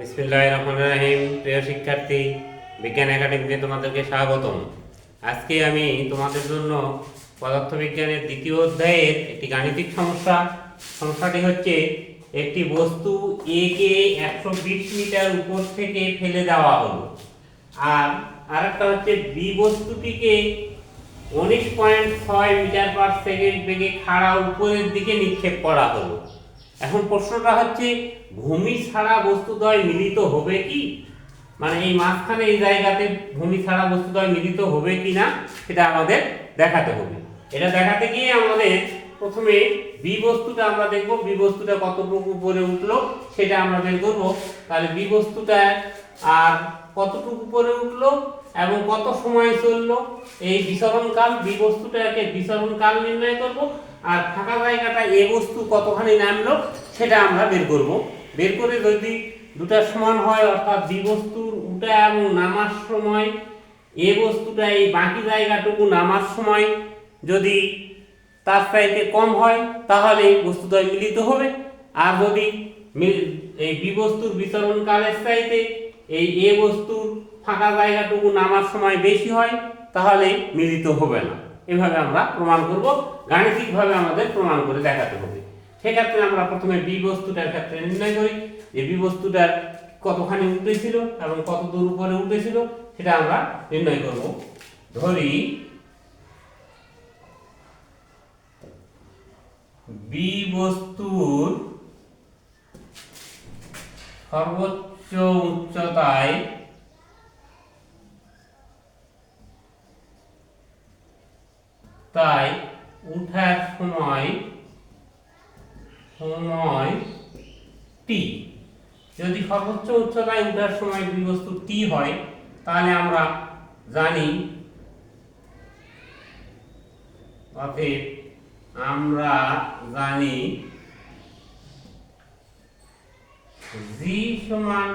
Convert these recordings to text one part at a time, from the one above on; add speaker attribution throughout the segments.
Speaker 1: বিসমিল্লাহ রহমান রাহিম। প্রিয় শিক্ষার্থী, বিজ্ঞান একাডেমিতে তোমাদেরকে স্বাগতম। আজকে আমি তোমাদের জন্য পদার্থবিজ্ঞানের দ্বিতীয় অধ্যায়ের একটি গাণিতিক সমস্যা। সমস্যাটি হচ্ছে, একটি বস্তু এ কে একশো বিশ মিটার উপর থেকে ফেলে দেওয়া হলো। আর আরেকটা হচ্ছে বি বস্তুটিকে উনিশ পয়েন্ট ছয় মিটার পার সেকেন্ড বেগে খাড়া উপরের দিকে নিক্ষেপ করা হলো। এখন প্রশ্নটা হচ্ছে, ভূমি ছাড়া বস্তুদ্বয় মিলিত হবে কি? মানে এই মাঝখানে এই জায়গাতে ভূমি ছাড়া বস্তুদ্বয় মিলিত হবে কি না সেটা আমাদের দেখাতে হবে। এটা দেখাতে গিয়ে আমাদের প্রথমে বি বস্তুটা আমরা দেখব বি বস্তুটা কতটুকু উপরে উঠল সেটা আমরা বের করব। তাহলে বি বস্তুটা আর কতটুকু উপরে উঠল এবং কত সময় চলল, এই বিচরণকাল বি বস্তুটাকে বিচরণকাল নির্ণয় করব আর ফাঁকা জায়গাটা এ বস্তু কতখানি নামলো সেটা আমরা বের করব। বের করে যদি দুটা সমান হয়, অর্থাৎ বি বস্তুর উঠা এবং নামার সময়, এ বস্তুটা এই বাকি জায়গাটুকু নামার সময় যদি তার চাইতে কম হয় তাহলে বস্তুদ্বয় মিলিত হবে। আর যদি এই বি বস্তুর বিচরণ কালের চাইতে এই এ বস্তুর ফাঁকা জায়গাটুকু নামার সময় বেশি হয় তাহলে মিলিত হবে না। এভাবে আমরা প্রমাণ করব। গাণিতিকভাবে আমাদের প্রমাণ করে দেখাতে হবে। সেক্ষেত্রে আমরা প্রথমে বি বস্তুটার ক্ষেত্রে নির্ণয় করি যে বি বস্তুটার কতখানি উঠেছিল এবং কত দূর উপরে উঠেছিল সেটা আমরা নির্ণয় করব। ধরি বি বস্তুর সর্বোচ্চ উচ্চতায় তাই উঠার সময় সময় টি যদি সর্বোচ্চ উচ্চতায় উঠার সময় বি বস্তু টি হয়, তাহলে আমরা জানি অতএব আমরা জানি জি সমান,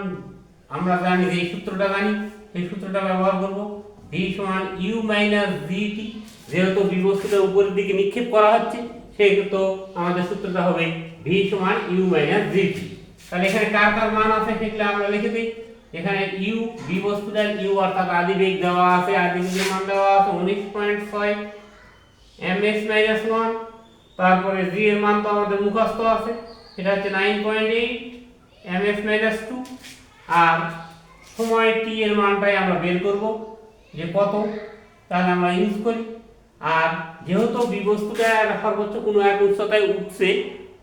Speaker 1: আমরা জানি যে সূত্রটা জানি, সেই সূত্রটা ব্যবহার করব। ভি সমান ইউ মাইনাস টি যেহেতু বিবস্তুটা উপরের দিকে নিক্ষেপ করা হচ্ছে, সেহেতু আমাদের সূত্রটা হবে ভি সমান ইউ মাইনাস টি তাহলে এখানে কার কার মান আছে সেগুলো আমরা লিখে দিই। এখানে ইউ বিবস্তুটার ইউ অর্থাৎ আদিবেগ দেওয়া আছে আদিবেগের মান দেওয়া আছে উনিশ পয়েন্ট ছয় এম এক্স মাইনাস ওয়ান তারপরে জি এর মান তো আমাদের মুখস্থ আছে। সেটা হচ্ছে নাইন পয়েন্ট এইট টু আর সময় টি এর মানটাই আমরা বের করব, যে কত, তাহলে আমরা ইউজ করি। আর যেহেতু বিবস্তুটা সর্বোচ্চ কোনো এক উচ্চতায় উঠছে,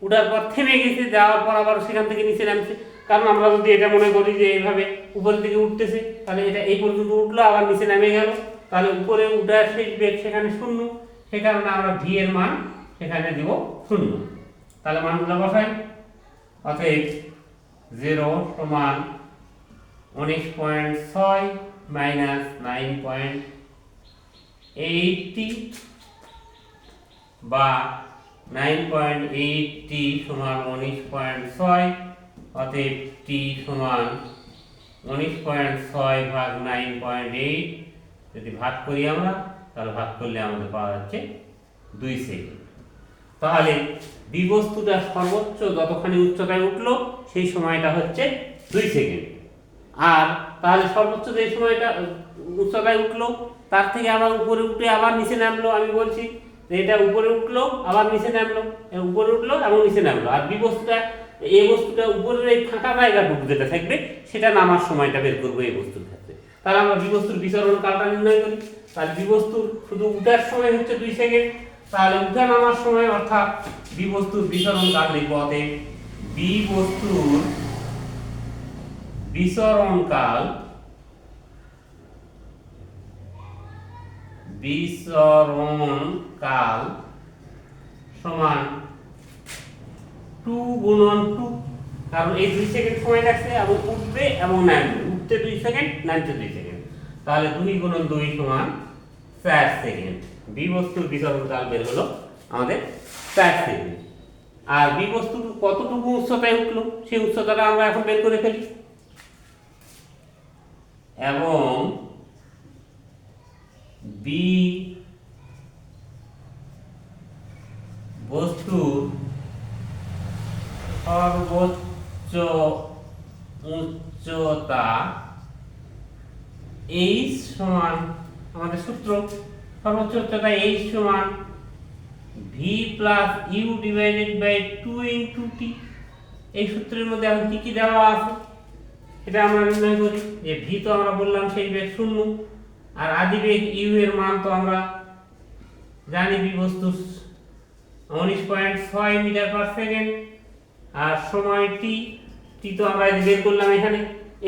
Speaker 1: উঠার পর থেমে গেছে, যাওয়ার পর আবার সেখান থেকে নিচে নামছে। কারণ আমরা যদি এটা মনে করি যে এইভাবে উপরের দিকে উঠতেছে, তাহলে এটা এই পর্যন্ত উঠল, আবার নিচে নেমে গেল। তাহলে উপরে উঠার শেষ বেগ সেখানে শূন্য। সে কারণে আমরা ভি এর মান সেখানে দিব শূন্য। তাহলে মানগুলো বসাই। অতএব জিরো সমান উনিশ পয়েন্ট ছয় মাইনাস নাইন পয়েন্ট এইটটি বা নাইন পয়েন্ট এইটটি সমান উনিশ পয়েন্ট ছয়। অতএব টি সমান উনিশ পয়েন্ট ছয় ভাগ নাইন পয়েন্ট এইট যদি ভাগ করি আমরা, তাহলে ভাগ করলে আমাদের পাওয়া যাচ্ছে দুই সেকেন্ড। তাহলে বিবস্তুটা সর্বোচ্চ যতখানি উচ্চতায় উঠল, সেই সময়টা হচ্ছে দুই সেকেন্ড। আর তাহলে সর্বোচ্চ যে সময়টা উচ্চতায় উঠল, তার থেকে আবার উপরে উঠে আবার নিচে নামলো, আমি বলছি যে এটা উপরে উঠল, আবার নিচে নামলো উপরে উঠল এবং নিচে নামলো। আর বিবস্তুটা এই বস্তুটা উপরের এই ফাঁকা জায়গাটুকু যেটা থাকবে, সেটা নামার সময়টা বের করব এই বস্তুর ক্ষেত্রে। তাহলে আমরা বিবস্তুর বিচরণ কালটা নির্ণয় করি। তাহলে বিবস্তুর শুধু উঠার সময় হচ্ছে দুই সেকেন্ড তাহলে উঠা নামার সময় অর্থাৎ বিবস্তুর বিচরণ কাল লিখব? অতএব বি বস্তুর বিচরণ কাল বিচরণ কাল সমান টু গুণন টু। কারণ এই দুই সেকেন্ড সময় লাগছে এবং উঠবে এবং নামবে। উঠতে দুই সেকেন্ড, নামতে দুই সেকেন্ড। তাহলে দুই গুণন দুই সমান চার সেকেন্ড। বি বস্তুর বের হলো আমাদের চার সেকেন্ড আর বি কতটুকু উচ্চতায় উঠল, সেই উচ্চতাটা আমরা এখন বের করে ফেলি। এবং বি বস্তুর সর্বোচ্চ উচ্চতা এইচ সমান আমাদের সূত্র। সর্বোচ্চ উচ্চতা এইচ সমান V plus U divided by two into T এই সূত্রের মধ্যে এখন কি কি দেওয়া আছে? এটা আমরা নির্ণয় করি যে ভি তো আমরা বললাম সেই বেগ শূন্য, আর আদি বেগ ইউ এর মান তো আমরা জানি বি বস্তুর উনিশ পয়েন্ট ছয় মিটার পার সেকেন্ড আর সময় টি টি তো আমরা বের করলাম এখানে।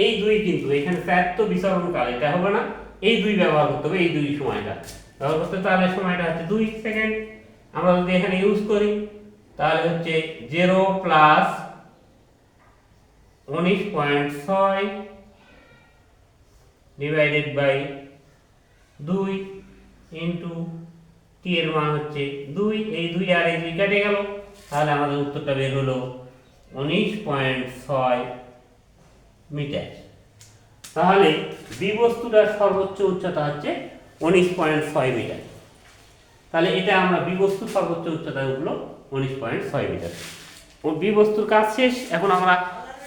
Speaker 1: এই দুই কিন্তু, এখানে স্যার তো বিচরণকাল, এটা হবে না? এই দুই ব্যবহার করতে হবে, এই দুই সময়টা করতে তাহলে সময়টা হচ্ছে দুই সেকেন্ড। আমরা যদি এখানে ইউজ করি, তাহলে হচ্ছে জিরো প্লাস উনিশ পয়েন্ট ছয় ডিভাইডেড বাই দুই ইন্টু টি এর মান হচ্ছে দুই। এই দুই আর এই দুই কেটে গেল। তাহলে আমাদের উত্তরটা বের হলো উনিশ পয়েন্ট ছয় মিটার তাহলে বি বস্তুটার সর্বোচ্চ উচ্চতা হচ্ছে উনিশ পয়েন্ট ছয় মিটার। তাহলে এটা আমরা বি বস্তুর সর্বোচ্চ উচ্চতা উঠল উনিশ পয়েন্ট ছয় মিটার। ও বি বস্তুর কাজ শেষ, এখন আমরা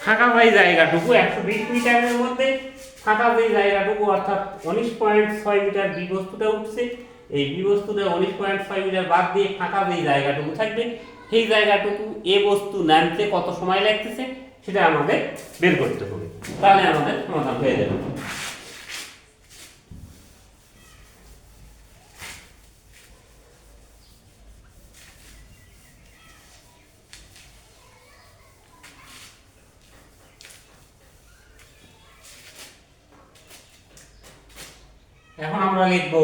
Speaker 1: ফাঁকা যে জায়গাটুকু, একশো বিশ মিটারের মধ্যে ফাঁকা যে জায়গাটুকু, অর্থাৎ উনিশ পয়েন্ট ছয় মিটার বি বস্তুটা উঠছে। এই বি বস্তুটা উনিশ পয়েন্ট ছয় মিটার বাদ দিয়ে ফাঁকা যে জায়গাটুকু থাকবে, সেই জায়গাটুকু এ বস্তু নামতে কত সময় লাগতেছে, সেটা আমাদের বের করতে হবে। তাহলে আমাদের সমাধান হয়ে যাবে। এখন আমরা লিখব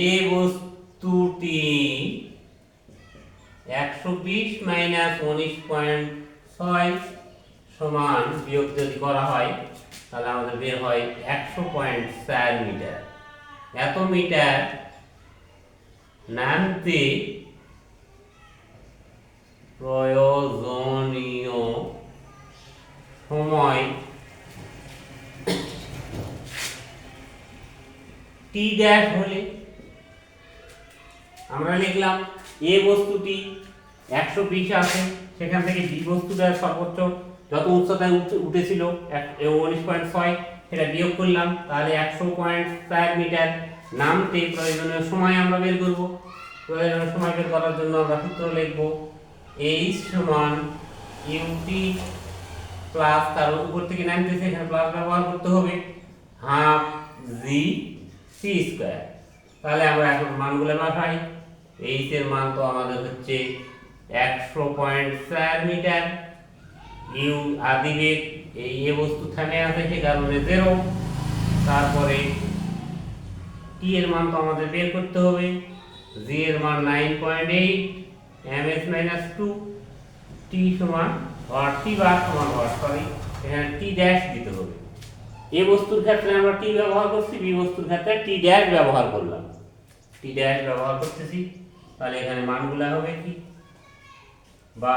Speaker 1: এ বস্তুটি একশো বিশ মাইনাস উনিশ পয়েন্ট ছয় সমান বিয়োগ যদি করা হয়, তাহলে আমাদের বের হয় একশো পয়েন্ট চার মিটার। এত মিটার নামতে প্রয়োজনীয় সময় টি ড্যাশ হলে আমরা লিখলাম এ বস্তুটি একশো বিশ আছে, সেখান থেকে বি বস্তুটার সর্বোচ্চ যত উচ্চতায় উঠে- উঠেছিল উনিশ পয়েন্ট ছয়, সেটা বিয়োগ করলাম, তাহলে একশো পয়েন্ট চার মিটার নামতে প্রয়োজনীয় সময় আমরা বের করব। প্রয়োজনীয় সময় বের করার জন্য আমরা সূত্র লিখব এইচ সমান ইউটি প্লাস তার উপর থেকে নামতেছে, এখানে প্লাস ব্যবহার করতে হবে। হাফ জি সি স্কোয়ার তাহলে আমরা এখন মানগুলো বসাই এইচ এর মান তো আমাদের হচ্ছে একশো পয়েন্ট চার মিটার ইউ আদি বেগ এই এ বস্তু থামে আছে সে কারণে জিরো তারপরে টি এর মান তো আমাদের বের করতে হবে। জি এর মান nine point eight M S minus two T সমান আর টি বার সমান আর সরি এখানে টি ড্যাশ দিতে হবে। এ বস্তুর ক্ষেত্রে আমরা টি ব্যবহার করছি? বি বস্তুর ক্ষেত্রে টি ড্যাশ ব্যবহার করলাম। টি ড্যাশ ব্যবহার করতেছি। তাহলে এখানে মানগুলো হবে কি? বা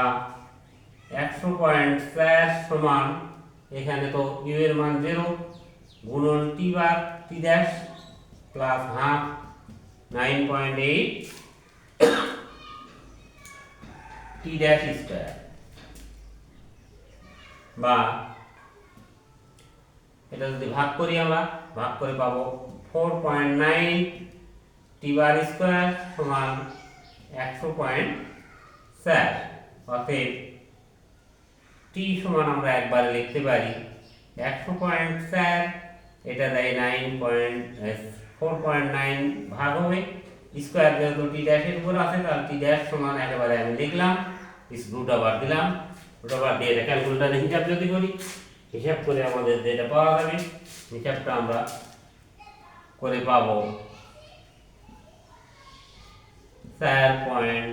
Speaker 1: একশো পয়েন্ট চার সমান এখানে তো ইউ এর মান জিরো গুণন টি বার T dash plus half nine point eight T dash square বা এটা যদি ভাগ করি আমরা, ভাগ করে পাবো ফোর পয়েন্ট নাইন টি বার স্কোয়ার সমান একশো পয়েন্ট স্যার অতএব টি সমান আমরা একবার লিখতে পারি একশো পয়েন্ট স্যার এটা দেয় nine point four point nine ভাগ হবে। স্কোয়ার যেহেতু টি ড্যাশের উপর আছে, তাহলে টি ড্যাশ সমান একেবারে আমি লিখলাম রুট আবার দিলাম। রুট আবার দিয়ে ক্যালকুলেটারে হিসাব যদি করি। হিসাব করে আমাদের যেটা পাওয়া যাবে, হিসাবটা আমরা করে পাবো। চার point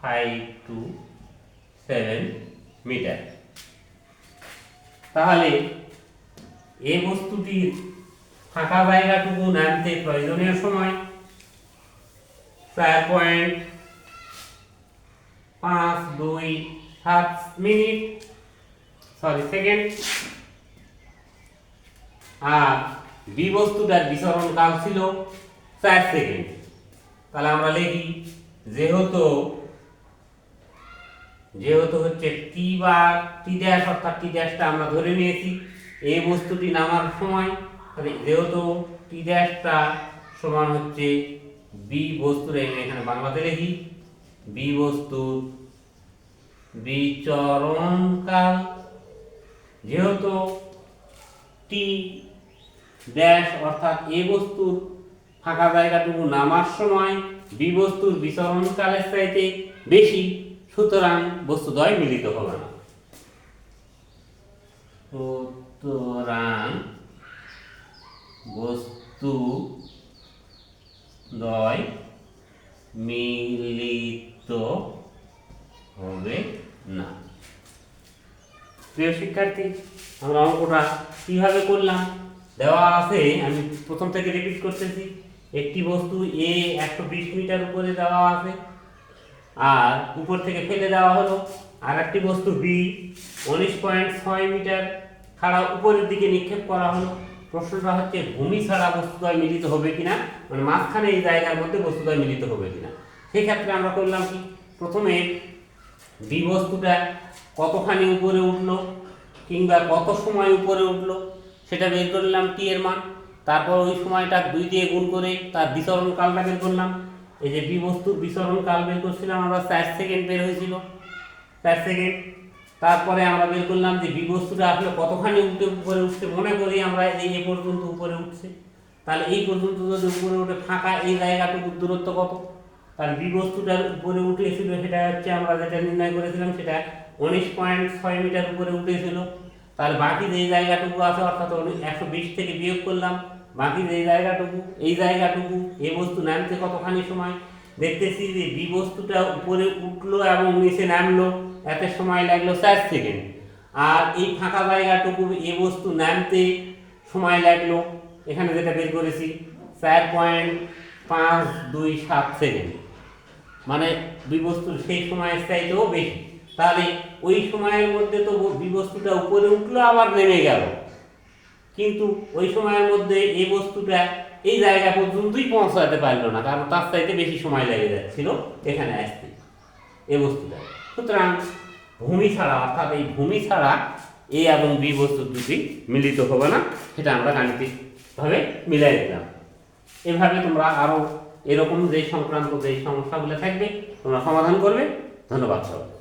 Speaker 1: five two seven metre. তাহলে এই বস্তুটির ফাঁকা জায়গাটুকু নামতে প্রয়োজনীয় সময় চার পয়েন্ট পাঁচ দুই সাত মিনিট, সরি, সেকেন্ড। আর বি বস্তুটার বিচরণ কাল ছিল চার সেকেন্ড। তাহলে আমরা লিখি, যেহেতু যেহেতু হচ্ছে টি বা টি ড্যাশ অর্থাৎ টি ড্যাশটা আমরা ধরে নিয়েছি, এই বস্তুটি নামার সময়, তাহলে যেহেতু টি ড্যাশটা সমান হচ্ছে বি বস্তুর, আমি এখানে বাংলাতে লিখি বি বস্তুর বিচরণকাল যেহেতু টি ড্যাশ অর্থাৎ এ বস্তুর ফাঁকা জায়গাটুকু নামার সময় বি বস্তুর বিচরণকালের চাইতে বেশি, সুতরাং বস্তুদ্বয় মিলিত হবে না। সুতরাং বস্তু দ্বয় মিলিত হবে না। প্রিয় শিক্ষার্থী, আমরা অঙ্কটা কীভাবে করলাম? দেওয়া আছে, আমি প্রথম থেকে রিপিট করতেছি। একটি বস্তু এ একশো বিশ মিটার উপরে দেওয়া আছে, আর উপর থেকে ফেলে দেওয়া হলো। আর একটি বস্তু বি উনিশ পয়েন্ট ছয় মিটার ছাড়া উপরের দিকে নিক্ষেপ করা হলো। প্রশ্নটা হচ্ছে, ভূমি ছাড়া বস্তুদ্বয় মিলিত হবে কিনা? মানে মাঝখানে এই জায়গার মধ্যে বস্তুদ্বয় মিলিত হবে কিনা? সেই ক্ষেত্রে আমরা করলাম কি? প্রথমে বি বস্তুটা কতখানি উপরে উঠল, কিংবা কত সময় উপরে উঠল? সেটা বের করলাম টি এর মান। তারপর ওই সময়টা দুই দিয়ে গুণ করে তার বিচরণ কালটা বের করলাম। এই যে বি বস্তুর বিচরণ কাল বের করছিলাম, আমরা চার সেকেন্ড বের হয়েছিল। চার সেকেন্ড তারপরে আমরা বের করলাম যে বি বস্তুটা আসলে কতখানি উঠে উপরে উঠছে, মনে করি আমরা এই এ পর্যন্ত উপরে উঠছে। তাহলে এই পর্যন্ত যদি উপরে উঠে ফাঁকা এই জায়গাটুকুর দূরত্ব কত? তাহলে বি বস্তুটার উপরে উঠেছিল, সেটা হচ্ছে আমরা যেটা নির্ণয় করেছিলাম, সেটা উনিশ পয়েন্ট ছয় মিটার উপরে উঠেছিল। তাহলে বাকি যে জায়গাটুকু আছে, অর্থাৎ একশো বিশ থেকে বিয়োগ করলাম, বাকি যে জায়গাটুকু, এই জায়গাটুকু, এ বস্তু নামতে কতখানি সময়? দেখতেছি যে বি বস্তুটা উপরে উঠল এবং নিচে নামলো, এতে সময় লাগল চার সেকেন্ড। আর এই ফাঁকা জায়গাটুকু এ বস্তু নামতে সময় লাগল, এখানে যেটা বের করেছি, চার পয়েন্ট পাঁচ দুই সাত সেকেন্ড। মানে বিবস্তুর সেই সময়ের চাইতেও বেশি। তাহলে ওই সময়ের মধ্যে তো বিবস্তুটা উপরে উঠল, আবার নেমে গেল। কিন্তু ওই সময়ের মধ্যে এই বস্তুটা এই জায়গা পর্যন্তই পৌঁছাতে পারল না, কারণ তার চাইতে বেশি সময় লেগে যাচ্ছিল এখানে আসতে, এই বস্তুটা। সুতরাং ভূমি ছাড়া, অর্থাৎ এই ভূমি ছাড়া এ এবং বি বস্তু দুটি মিলিত হবে না, সেটা আমরা গাণিতিকভাবে মিলাই দিলাম। এভাবে তোমরা আরও এরকম যে সংক্রান্ত যে সমস্যাগুলো থাকবে, তোমরা সমাধান করবে। ধন্যবাদ সবাই